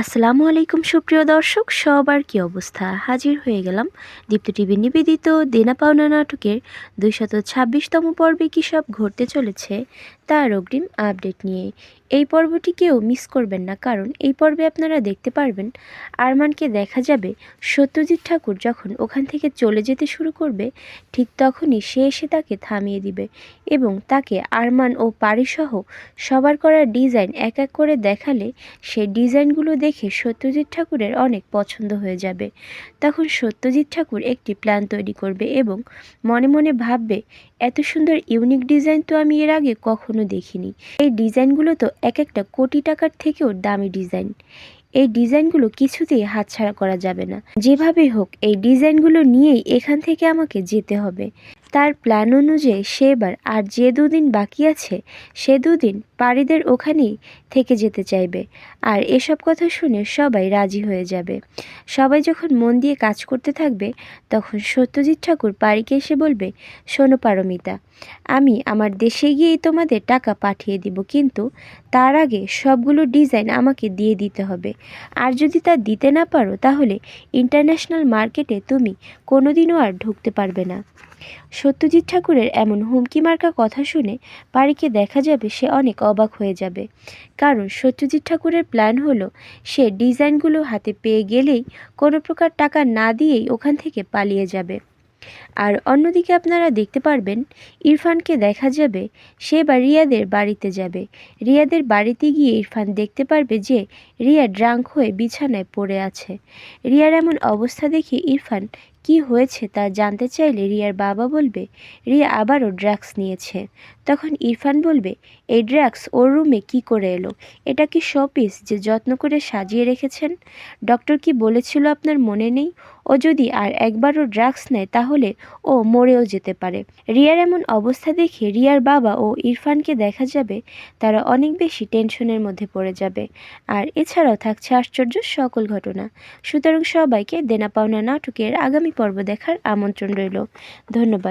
আসসালামু আলাইকুম সুপ্রিয় দর্শক, সবার কি অবস্থা? হাজির হয়ে গেলাম দীপ্ত টিভি নিবেদিত দেনা পাওনা নাটকের দুইশত ছাব্বিশতম পর্বে কী সব ঘটতে চলেছে তার অগ্রিম আপডেট নিয়ে। এই পর্বটি কেউ মিস করবেন না, কারণ এই পর্বে আপনারা দেখতে পারবেন আরমানকে দেখা যাবে সত্যজিৎ ঠাকুর যখন ওখান থেকে চলে যেতে শুরু করবে, ঠিক তখনই সে এসে তাকে থামিয়ে দিবে এবং তাকে আরমান ও পারিসহ সবার করা ডিজাইন এক এক করে দেখালে সেই ডিজাইনগুলো দেখে সত্যজিৎ ঠাকুরের অনেক পছন্দ হয়ে যাবে। তখন সত্যজিৎ ঠাকুর একটি প্ল্যান তৈরি করবে এবং মনে মনে ভাববে, এত সুন্দর ইউনিক ডিজাইন তো আমি এর আগে কখনো দেখিনি। এই ডিজাইনগুলো তো এক একটা কোটি টাকার থেকেও দামি ডিজাইন। এই ডিজাইনগুলো কিছুতেই হাতছাড়া করা যাবে না। যেভাবেই হোক, এই ডিজাইনগুলো নিয়েই এখান থেকে আমাকে যেতে হবে। তার প্ল্যান অনুযায়ী সে এবার আর যে দুদিন বাকি আছে, সে দুদিন পাড়িদের ওখানেই থেকে যেতে চাইবে। আর এসব কথা শুনে সবাই রাজি হয়ে যাবে। সবাই যখন মন দিয়ে কাজ করতে থাকবে, তখন সত্যজিৎ ঠাকুর পাড়িকে এসে বলবে, শোনো পারমিতা, আমি আমার দেশে গিয়েই তোমাদের টাকা পাঠিয়ে দিব, কিন্তু তার আগে সবগুলো ডিজাইন আমাকে দিয়ে দিতে হবে। আর যদি তা দিতে না পারো, তাহলে ইন্টারন্যাশনাল মার্কেটে তুমি কোনোদিনও আর ঢুকতে পারবে না। সত্যজিৎ ঠাকুরের এমন হুমকি মার্কা কথা শুনে পারিকে দেখা যাবে সে অনেক অবাক হয়ে যাবে। কারণ সত্যজিৎ ঠাকুরের প্ল্যান হলো সে ডিজাইনগুলো হাতে পেয়ে গেলেই কোনো প্রকার টাকা না দিয়েই ওখান থেকে পালিয়ে যাবে। আর অন্যদিকে আপনারা দেখতে পারবেন, ইরফানকে দেখা যাবে সে বা রিয়াদের বাড়িতে যাবে। রিয়াদের বাড়িতে গিয়ে ইরফান দেখতে পারবে যে রিয়া ড্রাঙ্ক হয়ে বিছানায় পড়ে আছে। রিয়ার এমন অবস্থা দেখে ইরফান কি হয়েছে তা জানতে চাইলে রিয়ার বাবা বলবে রিয়া আবারও ড্রাগস নিয়েছে। তখন ইরফান বলবে, এই ড্রাগস ওর রুমে কি করে এলো? এটা কি শপিস যে যত্ন করে সাজিয়ে রেখেছেন? ডক্টর কি বলেছিল আপনার মনে নেই? ও যদি আর একবারও ড্রাগস নেয় তাহলে ও মরেও যেতে পারে। রিয়ার এমন অবস্থা দেখে রিয়ার বাবা ও ইরফানকে দেখা যাবে, তারা অনেক বেশি টেনশনের মধ্যে পড়ে যাবে। আর এছাড়াও থাকছে আশ্চর্য সকল ঘটনা। সুতরাং সবাইকে দেনা পাওনা নাটকের আগামী পর্ব দেখার আমন্ত্রণ রইল। ধন্যবাদ।